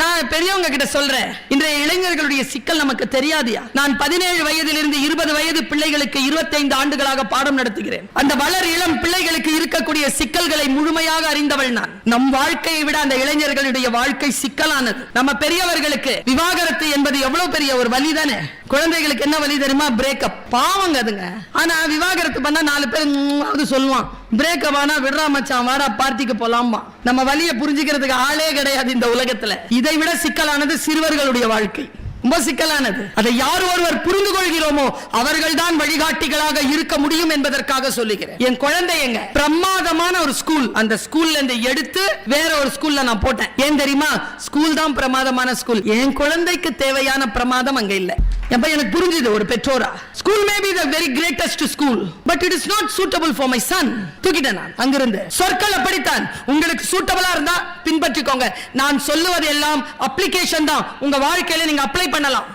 நான் பெரியவங்க கிட்ட சொல்றேன். இன்றைய இளைஞர்களுடைய சிக்கல் நமக்கு தெரியாதியா? நான் பதினேழு வயதிலிருந்து இருபது வயது பிள்ளைகளுக்கு இருபத்தைந்து ஆண்டுகளாக பாடம் நடத்துகிறேன். அந்த வளர் இளம் பிள்ளைகளுக்கு இருக்கக்கூடிய சிக்கல்களை முழுமையாக அறிந்தவள் நான். நம் வாழ்க்கையை விட அந்த இளைஞர்களுடைய வாழ்க்கை சிக்கலானது. நம்ம பெரியவர்களுக்கு விவாகரத்து என்பது எவ்வளவு பெரிய ஒரு வழிதானே குழந்தைகளுக்கு என்ன வழி தெரியுமா? பிரேக்கப் பாவங்க அதுங்க. ஆனா விவாகரத்து பண்ணா நாலு பேர் அது சொல்லுவான். பிரேக்கப் ஆனா விடுறா மச்சான் வாடா பார்ட்டிக்கு போலாமா நம்ம வழியை புரிஞ்சுக்கிறதுக்கு ஆளே கிடையாது இந்த உலகத்துல. இதை விட சிக்கலானது சிறுவர்களுடைய வாழ்க்கை. ரொம்ப சிக்கலானது. அதை யார் ஒருவர் புரிந்து கொள்கிறோமோ அவர்கள் தான் வழிகாட்டிகளாக இருக்க முடியும் என்பதற்காக சொல்லுகிறேன். என் குழந்தைங்க பிரமாதமான ஒரு ஸ்கூல் அந்த ஸ்கூல்ல இருந்து எடுத்து வேற ஒரு ஸ்கூல்ல நான் போட்டேன். ஏன் தெரியுமா? ஸ்கூல் தான் பிரமாதமான ஸ்கூல் என் குழந்தைக்கு தேவையான பிரமாதம் அங்க இல்லை. எப்ப எனக்கு புரிஞ்சுது ஒரு பெற்றோரா. School may be the very greatest school but it is not suitable for my son தூக்கிட்டேன் நான் அங்கிருந்து. சொற்கள் அப்படித்தான். உங்களுக்கு சூட்டபிளா இருந்தா பின்பற்றிக்கோங்க. நான் சொல்லுவது எல்லாம் அப்ளிகேஷன் தான். உங்க வாழ்க்கையில நீங்க அப்ளை பண்ணலாம்.